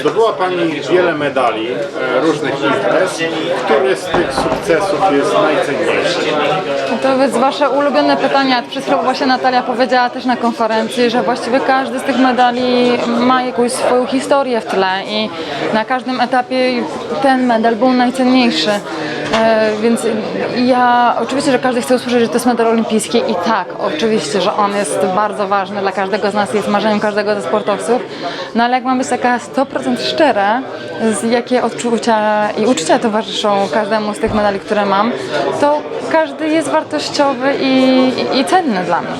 Zdobyła Pani wiele medali, e, różnych imprez. Który z tych sukcesów jest najcenniejszy? To jest Wasze ulubione pytania. Przed chwilą właśnie Natalia powiedziała też na konferencji, że właściwie każdy z tych medali ma jakąś swoją historię w tle i na każdym etapie ten medal był najcenniejszy. E, Więc ja, oczywiście, że każdy chce usłyszeć, że to jest medal olimpijski i tak, oczywiście, że on jest bardzo ważny dla każdego z nas, jest marzeniem każdego ze sportowców. No ale jak mam być taka 100% szczera, jakie odczucia i uczucia towarzyszą każdemu z tych medali, które mam, to każdy jest wartościowy i, i, i cenny dla mnie.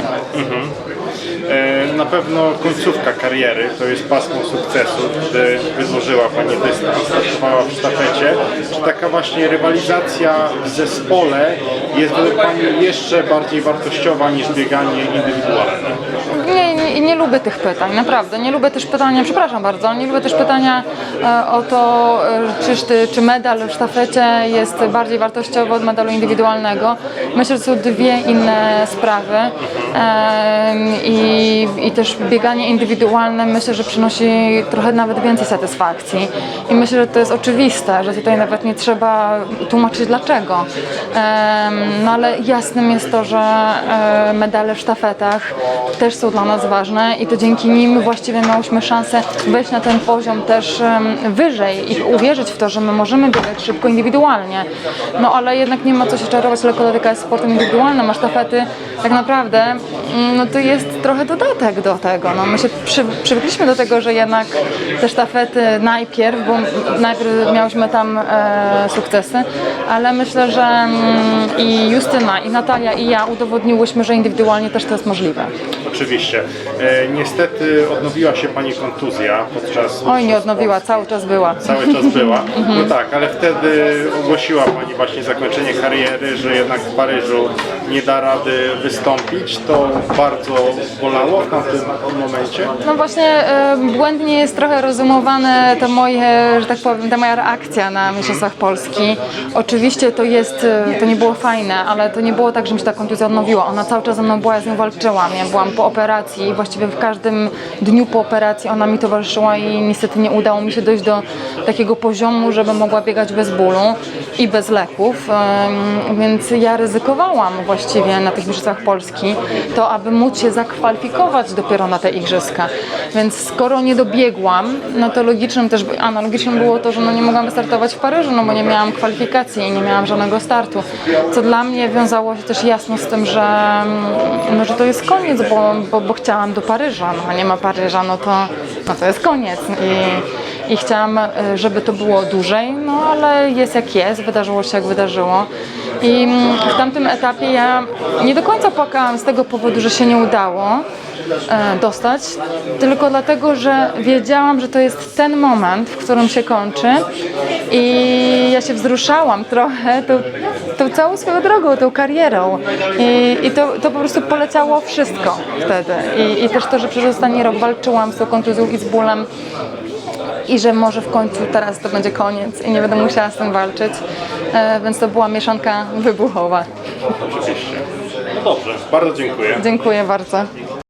E, Na pewno końcówka kariery to jest pasmo sukcesu, gdy wydłużyła Pani dystans, w sztafecie. Czy taka właśnie rywalizacja w zespole jest według Pani jeszcze bardziej wartościowa niż bieganie indywidualne? Nie, nie, nie lubię tych pytań, naprawdę. Nie lubię też pytania, przepraszam bardzo, nie lubię też pytania e, o to, e, czy, szty- czy medal w sztafecie jest bardziej wartościowy od medalu indywidualnego. Myślę, że są dwie inne sprawy Em, i, i też bieganie indywidualne myślę, że przynosi trochę nawet więcej satysfakcji. I myślę, że to jest oczywiste, że tutaj nawet nie trzeba tłumaczyć dlaczego. No ale jasnym jest to, że e, medale w sztafetach też są dla nas ważne i to dzięki nim właściwie miałyśmy szansę wejść na ten poziom też wyżej i uwierzyć w to, że my możemy biegać szybko indywidualnie. No ale jednak nie ma co się czarować, lekkoatletyka jest sportem indywidualnym, a sztafety tak naprawdę mm, no to jest trochę dodatek do tego. No, my się przy, przywykliśmy do tego, że jednak te sztafety najpierw, bo najpierw miałyśmy tam e, sukcesy, ale myślę, że mm, i Justyna, i Natalia, i ja udowodniłyśmy, że indywidualnie też to jest możliwe. Oczywiście. E, Niestety odnowiła się Pani kontuzja podczas... Oj, nie odnowiła, cały czas była. Cały czas była. No tak, ale wtedy ogłosiła Pani właśnie zakończenie kariery, że jednak w Paryżu nie da rady wystąpić. To bardzo bolało w tamtym momencie. No właśnie e, błędnie jest trochę rozumowane to moje, że tak powiem, ta moja reakcja na Mistrzostwach Polski. Oczywiście to jest, e, to nie było fajne, ale to nie było tak, że mi się ta kontuzja odnowiła. Ona cały czas ze mną była, ja z nią walczyłam. Ja byłam po operacji właściwie w każdym dniu po operacji ona mi towarzyszyła i niestety nie udało mi się dojść do takiego poziomu, żeby mogła biegać bez bólu i bez leków. Więc ja ryzykowałam właściwie na tych Mistrzostwach Polski to, aby móc się zakwalifikować dopiero na te igrzyska. Więc skoro nie dobiegłam, no to logicznym też, analogicznym było to, że no nie mogłam wystartować w Paryżu, no bo nie miałam kwalifikacji i nie miałam żadnego startu. Co dla mnie wiązało się też jasno z tym, że, no, że to jest koniec, bo, bo, bo chciałam do Paryża, no a nie ma Paryża, no to, no to jest koniec. I, i chciałam, e, żeby to było dłużej, no ale jest jak jest, wydarzyło się jak wydarzyło. I mm, w tamtym etapie ja nie do końca płakałam z tego powodu, że się nie udało e, dostać, tylko dlatego, że wiedziałam, że to jest ten moment, w którym się kończy. I ja się wzruszałam trochę tą, tą całą swoją drogą, tą karierą. I, i to, to po prostu poleciało wszystko wtedy. I, i też to, że przez ostatni rok walczyłam z tą kontuzją i z bólem i że może w końcu teraz to będzie koniec i nie będę musiała z tym walczyć, e, więc to była mieszanka wybuchowa. Oczywiście. No dobrze, bardzo dziękuję. Dziękuję bardzo.